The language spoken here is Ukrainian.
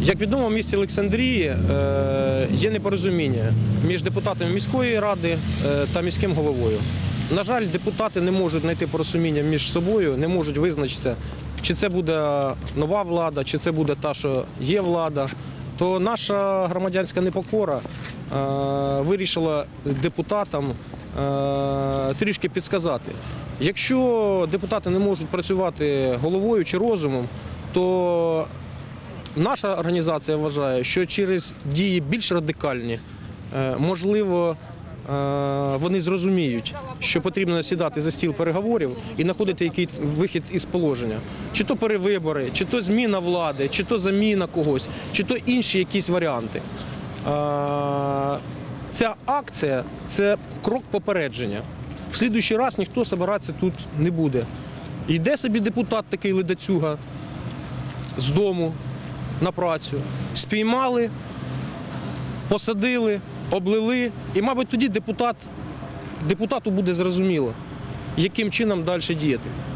Як відомо, в місті Олександрії е, є непорозуміння між депутатами міської ради е, та міським головою. На жаль, депутати не можуть знайти порозуміння між собою, не можуть визначитися, чи це буде нова влада, чи це буде та, що є влада. То наша громадянська непокора е, вирішила депутатам трішки підсказати. Якщо депутати не можуть працювати головою чи розумом, то Наша організація вважає, що через дії більш радикальні, е, можливо, е, вони зрозуміють, що потрібно сідати за стіл переговорів і знаходити якийсь вихід із положення. Чи то перевибори, чи то зміна влади, чи то заміна когось, чи то інші якісь варіанти. Е, Ця акція це крок попередження. В слідуючий раз ніхто збиратися тут не буде. Йде собі депутат такий ледацюга з дому на працю, спіймали, посадили, облили. І, мабуть, тоді депутат, депутату буде зрозуміло, яким чином далі діяти.